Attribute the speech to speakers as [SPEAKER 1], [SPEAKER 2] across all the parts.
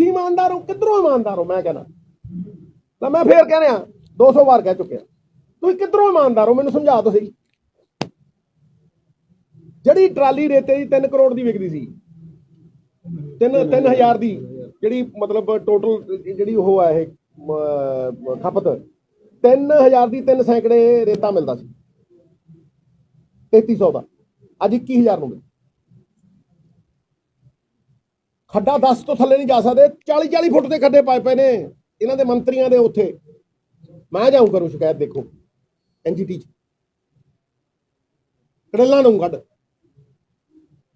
[SPEAKER 1] ਤੁਸੀਂ ਇਮਾਨਦਾਰ ਹੋ ਕਿੱਧਰੋਂ ਇਮਾਨਦਾਰ ਹੋ? ਮੈਂ ਕਹਿੰਦਾ ਤਾਂ ਮੈਂ ਫੇਰ ਕਹਿ ਰਿਹਾ 200 ਵਾਰ ਕਹਿ ਚੁੱਕਿਆ। ਤੁਸੀਂ ਕਿੱਧਰੋਂ ਇਮਾਨਦਾਰ ਹੋ? ਮੈਨੂੰ ਸਮਝਾ ਦਿਓ ਸਹੀ। ਜਿਹੜੀ ਟਰਾਲੀ ਰੇਤੇ ਦੀ 3 ਕਰੋੜ ਦੀ ਵਿਕਦੀ ਸੀ 3 3000 ਦੀ ਜਿਹੜੀ ਮਤਲਬ ਟੋਟਲ ਜਿਹੜੀ ਉਹ ਆ ਇਹ ਮ, ਖਪਤ 3000 ਦੀ 3 ਸੈਂਕੜੇ ਰੇਤਾ ਮਿਲਦਾ ਸੀ। 3300 ਦਾ। ਅੱਜ 21000 ਨੂੰ ਮਿਲਦਾ ਖੱਡਾ 10 ਤੋਂ ਥੱਲੇ ਨਹੀਂ ਜਾ ਸਕਦੇ 40 40 ਫੁੱਟ ਦੇ ਖੱਡੇ ਪਾਏ ਪਏ ਨੇ ਇਹਨਾਂ ਦੇ ਮੰਤਰੀਆਂ ਦੇ ਉੱਥੇ। ਮੈਂ ਜਾਊਂ ਕਰੂੰ ਸ਼ਿਕਾਇਤ, ਦੇਖੋ। ਐਨਜੀਟੀ ਚ। ਕੜਲਾਂ ਨੂੰ ਕੱਢ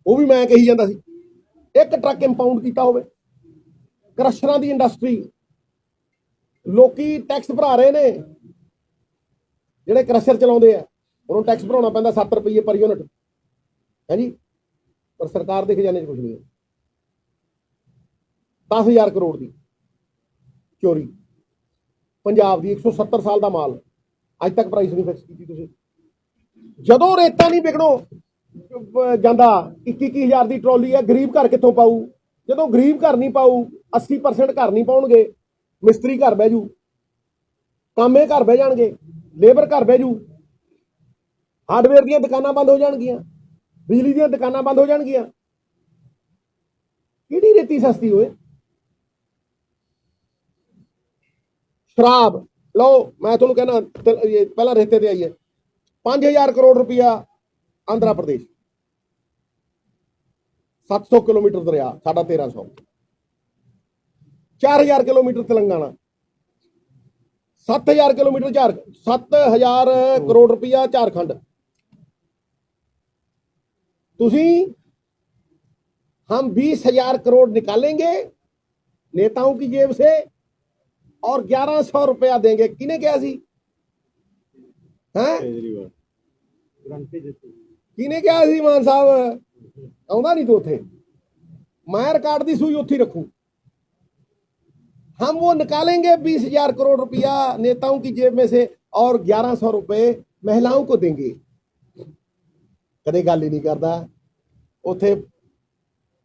[SPEAKER 1] ਉਹ ਵੀ ਮੈਂ ਕਹੀ ਜਾਂਦਾ ਸੀ। ਇੱਕ ਟਰੱਕ ਇੰਪਾਊਂਡ ਕੀਤਾ ਹੋਵੇ। ਕ੍ਰਸ਼ਰਾਂ ਦੀ ਇੰਡਸਟਰੀ ਲੋਕੀ ਟੈਕਸ ਭਰਾ ਰਹੇ ਨੇ। ਜਿਹੜੇ ਕ੍ਰਸ਼ਰ ਚਲਾਉਂਦੇ ਆ, ਉਹਨੂੰ ਟੈਕਸ ਭਰਾਉਣਾ ਪੈਂਦਾ 7 ਰੁਪਏ ਪਰ ਯੂਨਿਟ ਹੈ ਪਰ ਸਰਕਾਰ ਦੇ ਖਜ਼ਾਨੇ 'ਚ ਕੁਝ ਨਹੀਂ ਹੈ। 10000 ਕਰੋੜ ਦੀ ਚੋਰੀ। ਪੰਜਾਬ ਦੀ 170 ਸਾਲ ਦਾ ਮਾਲ। ਅੱਜ ਤੱਕ ਪ੍ਰਾਈਸ ਨਹੀਂ ਫਿਕਸ ਕੀਤੀ ਤੁਸੀਂ। ਜਦੋਂ ਰੇਤਾ ਨਹੀਂ ਵਿਕਣੋ, ਅਹ, ਜਾਂਦਾ 21000 ਦੀ ਟਰਾਲੀ ਹੈ, ਗਰੀਬ ਘਰ ਕਿੱਥੋਂ ਪਾਊ? ਜਦੋਂ ਗਰੀਬ ਘਰ ਨਹੀਂ ਪਾਊ 80% ਘਰ ਨਹੀਂ ਪਾਉਣਗੇ, ਮਿਸਤਰੀ ਘਰ ਬਹਿ ਜੂ। ਕਾਮੇ ਘਰ ਬਹਿ ਜਾਣਗੇ ਲੇਬਰ ਘਰ ਬਹਿ ਜੂ। ਹਾਰਡਵੇਅਰ ਦੀਆਂ ਦੁਕਾਨਾਂ ਬੰਦ ਹੋ ਜਾਣਗੀਆਂ, ਬਿਜਲੀ ਦੀਆਂ ਦੁਕਾਨਾਂ ਬੰਦ ਹੋ ਜਾਣਗੀਆਂ। ਕਿਹੜੀ ਰੇਤੀ ਸਸਤੀ ਹੋਏ? ਸ਼ਰਾਬ ਲਓ ਮੈਂ ਤੁਹਾਨੂੰ ਕਹਿੰਦਾ ਤ- ਇਹ ਪਹਿਲਾਂ ਰੇਤੇ ਤੇ ਆਈਏ 5000 ਕਰੋੜ ਰੁਪਇਆ ਆਂਧਰਾ ਪ੍ਰਦੇਸ਼ 700 ਕਿਲੋਮੀਟਰ ਦਰਿਆ ਸਾਡਾ 1300 4000 ਕਿਲੋਮੀਟਰ ਤੇਲੰਗਾਨਾ 7000 ਕਿਲੋਮੀਟਰ ਝਾਰ 7000 ਕਰੋੜ ਰੁਪਇਆ ਝਾਰਖੰਡ ਤੁਸੀਂ हम बीस हजार करोड़ निकालेंगे नेताओं की जेब से और ग्यारह सौ रुपया देंगे किने क्या सी हैं ਕਿਨੇ ਕਿਹਾ ਸੀ ਮਾਨ ਸਾਹਿਬ ਆਉਂਦਾ ਨਹੀਂ ਤੂੰ ਉੱਥੇ ਮੈਂ ਰਿਕਾਰਡ ਦੀ ਸੂਈ ਉੱਥੇ ਹੀ ਰੱਖੂ हम वो निकालेंगे बीस हजार करोड़ रुपया नेताओं की जेब में से और ग्यारह सौ रुपए महिलाओं को देंगे ਕਦੇ ਗੱਲ ਹੀ ਨਹੀਂ ਕਰਦਾ ਉੱਥੇ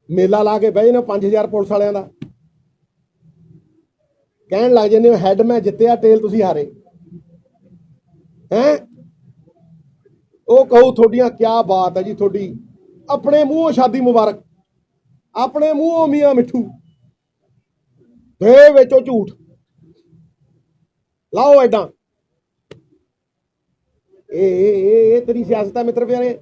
[SPEAKER 1] ਮੇਲਾ ਲਾ ਕੇ ਬਹਿ ਜਨੇ 5000 ਪੁਲਿਸ ਵਾਲਿਆਂ ਦਾ ਕਹਿਣ ਲੱਗ ਜਾਂਦੇ ਹੋ ਹੈਡ ਮੈਂ ਜਿੱਤਿਆ ਟੇਲ ਤੁਸੀਂ ਹਾਰੇ। ਹੈ? ਉਹ ਕਹੂ, ਤੁਹਾਡੀਆਂ ਕੀ ਬਾਤ ਹੈ ਜੀ ਤੁਹਾਡੀ। ਆਪਣੇ ਮੂੰਹੋਂ ਸ਼ਾਦੀ ਮੁਬਾਰਕ। ਆਪਣੇ ਮੂੰਹੋਂ ਮੀਆਂ ਮਿੱਠੂ। ਦੇ ਵਿੱਚੋਂ ਝੂਠ। ਲਾਓ ਐਡਾਂ। ਇਹ, ਇਹ- ਇਹ ਤੇਰੀ ਸਿਆਸਤ ਹੈ ਮਿੱਤਰ ਪਿਆਰੇ।